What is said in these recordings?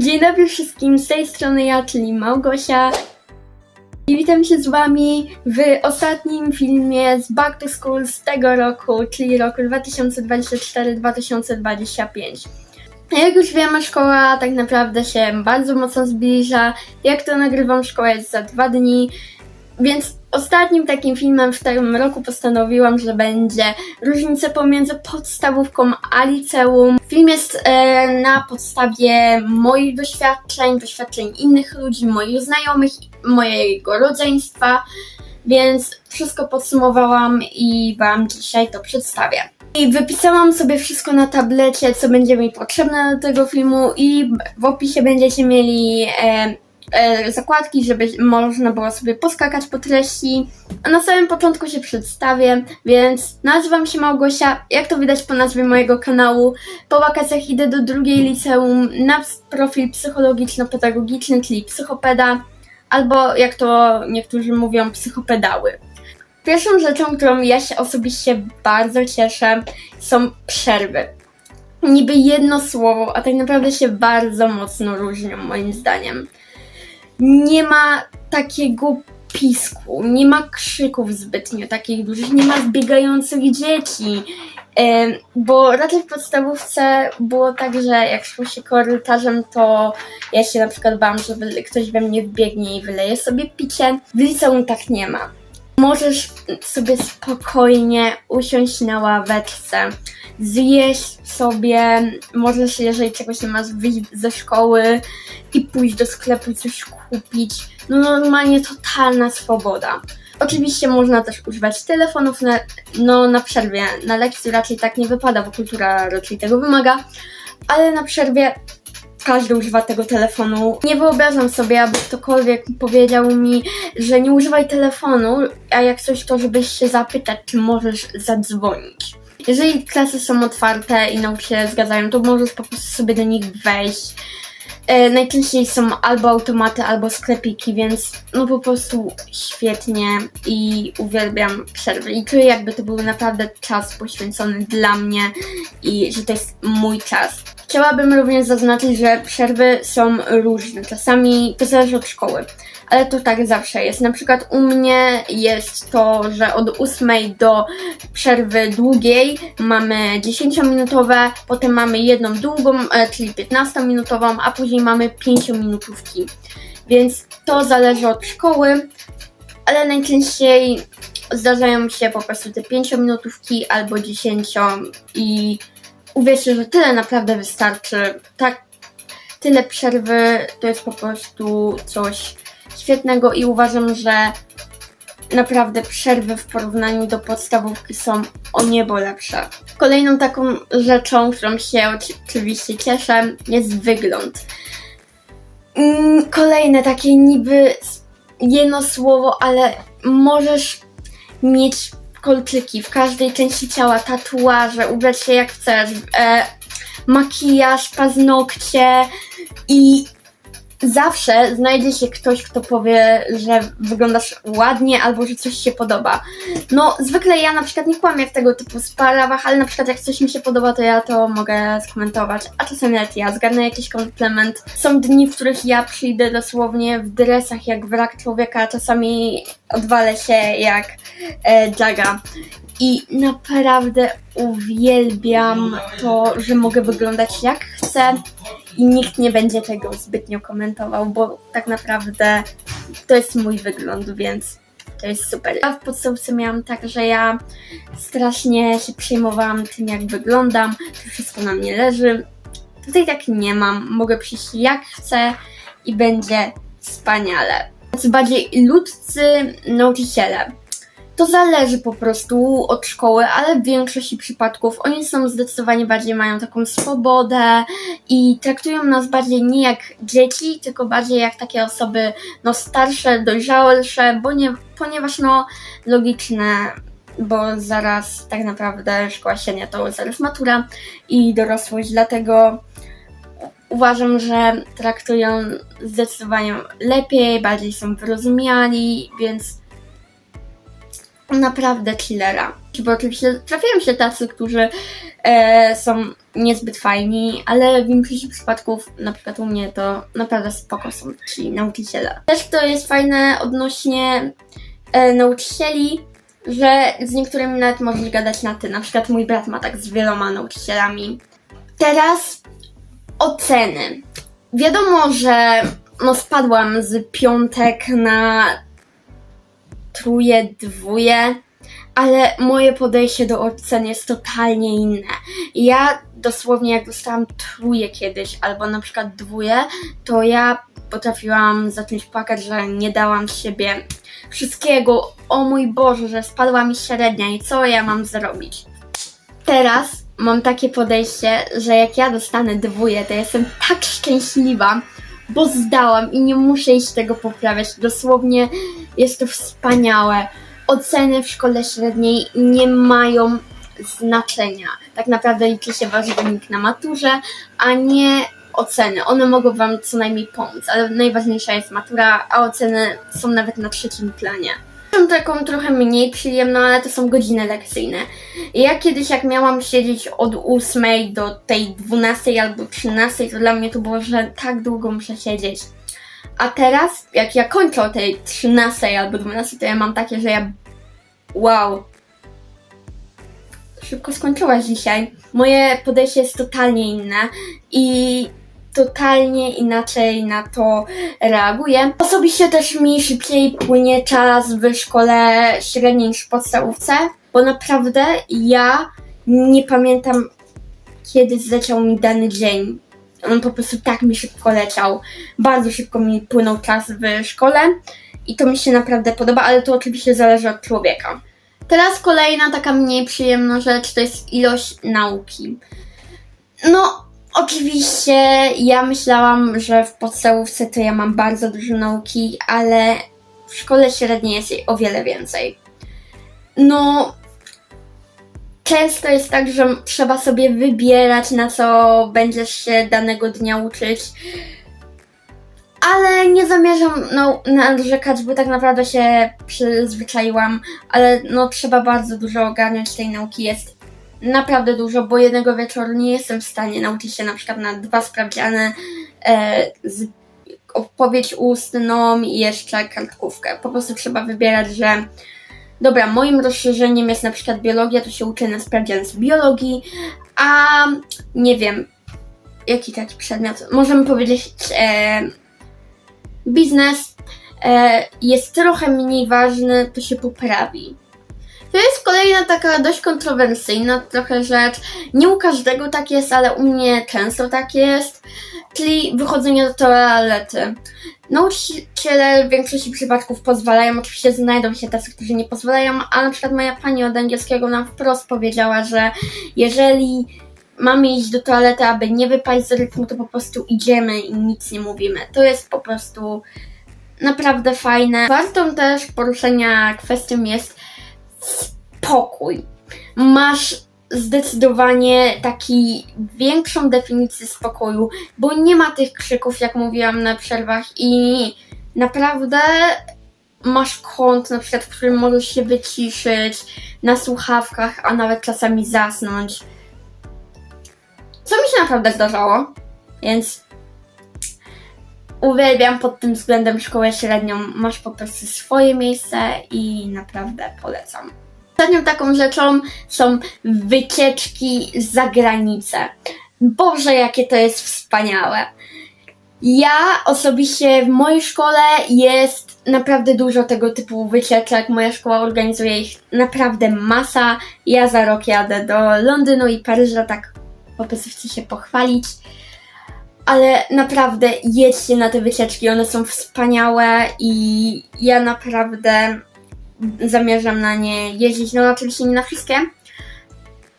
Dzień dobry wszystkim, z tej strony ja, czyli Małgosia. I witam się z Wami w ostatnim filmie z Back to School z tego roku, czyli roku 2024-2025. Jak już wiemy, szkoła tak naprawdę się bardzo mocno zbliża. Jak to nagrywam, szkoła jest za dwa dni, więc ostatnim takim filmem w tym roku postanowiłam, że będzie różnica pomiędzy podstawówką a liceum. Film jest e, na podstawie moich doświadczeń, doświadczeń innych ludzi, moich znajomych, mojego rodzeństwa, więc wszystko podsumowałam i Wam dzisiaj to przedstawię. I wypisałam sobie wszystko na tablecie, co będzie mi potrzebne do tego filmu i w opisie będziecie mieli e, zakładki, żeby można było sobie poskakać po treści. Na samym początku się przedstawię, więc nazywam się Małgosia. Jak to widać po nazwie mojego kanału, po wakacjach idę do drugiej liceum na profil psychologiczno-pedagogiczny, czyli psychopeda, albo jak to niektórzy mówią, psychopedały. Pierwszą rzeczą, którą ja się osobiście bardzo cieszę, są przerwy. Niby jedno słowo, a tak naprawdę się bardzo mocno różnią, moim zdaniem. Nie ma takiego pisku, nie ma krzyków zbytnio takich dużych, nie ma zbiegających dzieci. Bo raczej w podstawówce było tak, że jak szło się korytarzem, to ja się na przykład bałam, że ktoś we mnie wbiegnie i wyleje sobie picie. W liceum tak nie ma. Możesz sobie spokojnie usiąść na ławeczce, zjeść sobie, możesz, jeżeli czegoś nie masz, wyjść ze szkoły i pójść do sklepu i coś kupić. No normalnie totalna swoboda. Oczywiście można też używać telefonów na, no, na przerwie. Na lekcji raczej tak nie wypada, bo kultura raczej tego wymaga, ale na przerwie każdy używa tego telefonu. Nie wyobrażam sobie, aby ktokolwiek powiedział mi, że nie używaj telefonu, a jak coś to, żebyś się zapytać, czy możesz zadzwonić. Jeżeli klasy są otwarte i nauczyciele zgadzają, to możesz po prostu sobie do nich wejść. E, najczęściej są albo automaty, albo sklepiki, więc no po prostu świetnie i uwielbiam przerwy. I czuję jakby to był naprawdę czas poświęcony dla mnie i że to jest mój czas. Chciałabym również zaznaczyć, że przerwy są różne. Czasami to zależy od szkoły, ale to tak zawsze jest. Na przykład u mnie jest to, że od 8 do przerwy długiej mamy 10-minutowe, potem mamy jedną długą, e, czyli 15-minutową, a później mamy 5-minutówki. Więc to zależy od szkoły, ale najczęściej zdarzają się po prostu te 5-minutówki albo 10 i uwierzcie, że tyle naprawdę wystarczy. Tak, tyle przerwy to jest po prostu coś świetnego i uważam, że naprawdę przerwy w porównaniu do podstawówki są o niebo lepsze. Kolejną taką rzeczą, którą się oczy- oczywiście cieszę, jest wygląd. Mm, Kolejne takie niby jedno słowo, ale możesz mieć kolczyki w każdej części ciała, tatuaże, ubrać się jak chcesz, e, makijaż, paznokcie i zawsze znajdzie się ktoś, kto powie, że wyglądasz ładnie albo że coś się podoba. No, zwykle ja na przykład nie kłamię w tego typu sprawach, ale na przykład jak coś mi się podoba, to ja to mogę skomentować, a czasami nawet ja zgarnę jakiś komplement. Są dni, w których ja przyjdę dosłownie w dresach jak wrak człowieka, czasami odwalę się jak e, Jaga. I naprawdę uwielbiam to, że mogę wyglądać jak chcę i nikt nie będzie tego zbytnio komentował, bo tak naprawdę to jest mój wygląd, więc to jest super. Ja w podstawce miałam tak, że ja strasznie się przejmowałam tym, jak wyglądam, że wszystko na mnie leży. Tutaj tak nie mam. Mogę przyjść jak chcę i będzie wspaniale. Co bardziej ludcy nauczyciele. To zależy po prostu od szkoły, ale w większości przypadków oni są zdecydowanie bardziej mają taką swobodę i traktują nas bardziej nie jak dzieci, tylko bardziej jak takie osoby no starsze, dojrzalsze, bo nie, ponieważ no logiczne, bo zaraz tak naprawdę szkoła średnia to zaraz matura i dorosłość, dlatego uważam, że traktują zdecydowanie lepiej, bardziej są wyrozumiali, więc naprawdę chillera. Bo oczywiście trafiają się tacy, którzy e, są niezbyt fajni, ale w większości przypadków, na przykład u mnie, to naprawdę spoko są ci nauczyciele. Też to jest fajne odnośnie e, nauczycieli, że z niektórymi nawet możesz gadać na ty. Na przykład mój brat ma tak z wieloma nauczycielami. Teraz oceny. Wiadomo, że no spadłam z piątek na truje, dwóje, ale moje podejście do ocen jest totalnie inne. Ja dosłownie jak dostałam truje kiedyś, albo na przykład dwóje, to ja potrafiłam zacząć płakać, że nie dałam siebie wszystkiego. O mój Boże, że spadła mi średnia i co ja mam zrobić? Teraz mam takie podejście, że jak ja dostanę dwóje, to jestem tak szczęśliwa, bo zdałam i nie muszę iść tego poprawiać. Dosłownie jest to wspaniałe. Oceny w szkole średniej nie mają znaczenia. Tak naprawdę liczy się wasz wynik na maturze, a nie oceny. One mogą wam co najmniej pomóc, ale najważniejsza jest matura, a oceny są nawet na trzecim planie. Mam taką trochę mniej przyjemną, ale to są godziny lekcyjne. Ja kiedyś jak miałam siedzieć od 8 do tej 12 albo 13, to dla mnie to było, że tak długo muszę siedzieć. A teraz, jak ja kończę o tej 13 albo 12, to ja mam takie, że ja. Wow. Szybko skończyłaś dzisiaj. Moje podejście jest totalnie inne i totalnie inaczej na to reaguję. Osobiście też mi szybciej płynie czas w szkole średniej niż w podstawówce, bo naprawdę ja nie pamiętam, kiedy zleciał mi dany dzień. On po prostu tak mi szybko leciał. Bardzo szybko mi płynął czas w szkole i to mi się naprawdę podoba, ale to oczywiście zależy od człowieka. Teraz kolejna taka mniej przyjemna rzecz to jest ilość nauki. No, oczywiście ja myślałam, że w podstawówce to ja mam bardzo dużo nauki, ale w szkole średniej jest jej o wiele więcej. No, często jest tak, że trzeba sobie wybierać, na co będziesz się danego dnia uczyć. Ale nie zamierzam no, narzekać, bo tak naprawdę się przyzwyczaiłam, ale no trzeba bardzo dużo ogarniać tej nauki. Jest naprawdę dużo, bo jednego wieczoru nie jestem w stanie nauczyć się na przykład na dwa sprawdziany e, z odpowiedź ustną i jeszcze kartkówkę. Po prostu trzeba wybierać, że dobra, moim rozszerzeniem jest na przykład biologia, to się uczę na sprawdzian z biologii, a nie wiem, jaki taki przedmiot, możemy powiedzieć e, biznes e, jest trochę mniej ważny, to się poprawi. To jest kolejna taka dość kontrowersyjna trochę rzecz. Nie u każdego tak jest, ale u mnie często tak jest. Czyli wychodzenie do toalety. Nauczyciele w większości przypadków pozwalają, oczywiście znajdą się tacy, którzy nie pozwalają, a na przykład moja pani od angielskiego nam wprost powiedziała, że jeżeli mamy iść do toalety, aby nie wypaść z rytmu, to po prostu idziemy i nic nie mówimy. To jest po prostu naprawdę fajne. Wartą też poruszenia kwestią jest spokój. Masz zdecydowanie taki większą definicję spokoju, bo nie ma tych krzyków, jak mówiłam na przerwach i naprawdę masz kąt, na przykład, w którym możesz się wyciszyć na słuchawkach, a nawet czasami zasnąć. Co mi się naprawdę zdarzało, więc uwielbiam pod tym względem szkołę średnią. Masz po prostu swoje miejsce i naprawdę polecam. Ostatnią taką rzeczą są wycieczki za granicę. Boże, jakie to jest wspaniałe. Ja osobiście w mojej szkole jest naprawdę dużo tego typu wycieczek. Moja szkoła organizuje ich naprawdę masa. Ja za rok jadę do Londynu i Paryża, tak po prostu chcę się pochwalić. Ale naprawdę jedźcie na te wycieczki, one są wspaniałe i ja naprawdę zamierzam na nie jeździć. No oczywiście nie na wszystkie,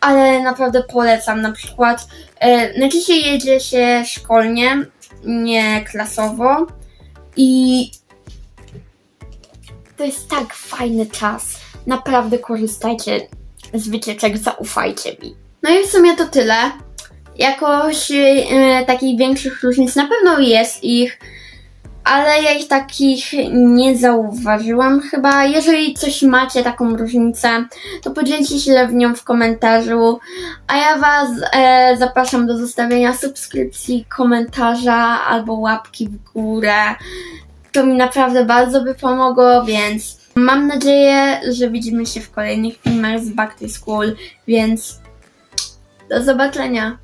ale naprawdę polecam. Na przykład e, najczęściej jedzie się szkolnie, nie klasowo i to jest tak fajny czas. Naprawdę korzystajcie z wycieczek, zaufajcie mi. No i w sumie to tyle. Jakoś e, takich większych różnic na pewno jest ich. Ale ja ich takich nie zauważyłam chyba. Jeżeli coś macie taką różnicę, to podzielcie się w nią w komentarzu, a ja Was e, zapraszam do zostawienia subskrypcji, komentarza albo łapki w górę. To mi naprawdę bardzo by pomogło, więc mam nadzieję, że widzimy się w kolejnych filmach z Back to School, więc do zobaczenia.